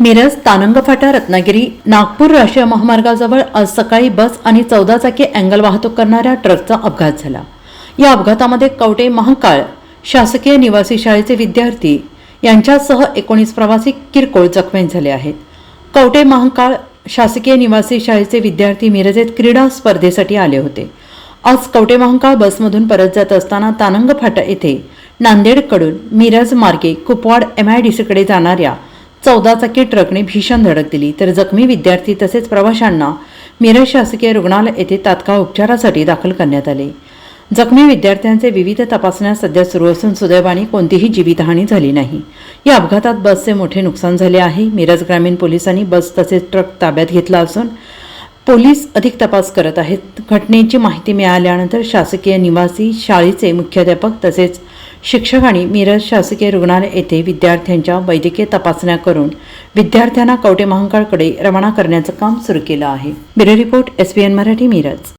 मिरज तानंग फाटा रत्नागिरी नागपूर राष्ट्रीय महामार्गाजवळ आज सकाळी बस आणि चौदा चाकी अँगल वाहतूक करणाऱ्या ट्रकचा अपघात झाला. या अपघातामध्ये कवटे महाकाळ शासकीय निवासी शाळेचे विद्यार्थी यांच्यासह एकोणीस प्रवासी किरकोळ जखमी झाले आहेत. कवटे महाकाळ शासकीय निवासी शाळेचे विद्यार्थी मिरजेत क्रीडा स्पर्धेसाठी आले होते. आज कवटे महाकाळ बसमधून परत जात असताना तानंग फाटा येथे नांदेडकडून मिरज मार्गे कुपवाड सीकडे जाणाऱ्या चौदा चाकी ट्रकने भीषण धडक दिली. तर जखमी विद्यार्थी तसेच प्रवाशांना मिरज शासकीय रुग्णालय येथे तात्काळ उपचारासाठी दाखल करण्यात आले. जखमी विद्यार्थ्यांचे विविध तपासण्या सध्या सुरू असून सुदैवाने कोणतीही जीवितहानी झाली नाही. या अपघातात बसचे मोठे नुकसान झाले आहे. मिरज ग्रामीण पोलिसांनी बस तसेच ट्रक ताब्यात घेतला असून पोलीस अधिक तपास करत आहेत. घटनेची माहिती मिळाल्यानंतर शासकीय निवासी शाळेचे मुख्याध्यापक तसेच शिक्षक आणि मिरज शासकीय रुग्णालय येथे विद्यार्थ्यांच्या वैद्यकीय तपासण्या करून विद्यार्थ्यांना कवटे महांकाळकडे रवाना करण्याचं काम सुरू केलं आहे. Bureau report SBN Marathi Miraj.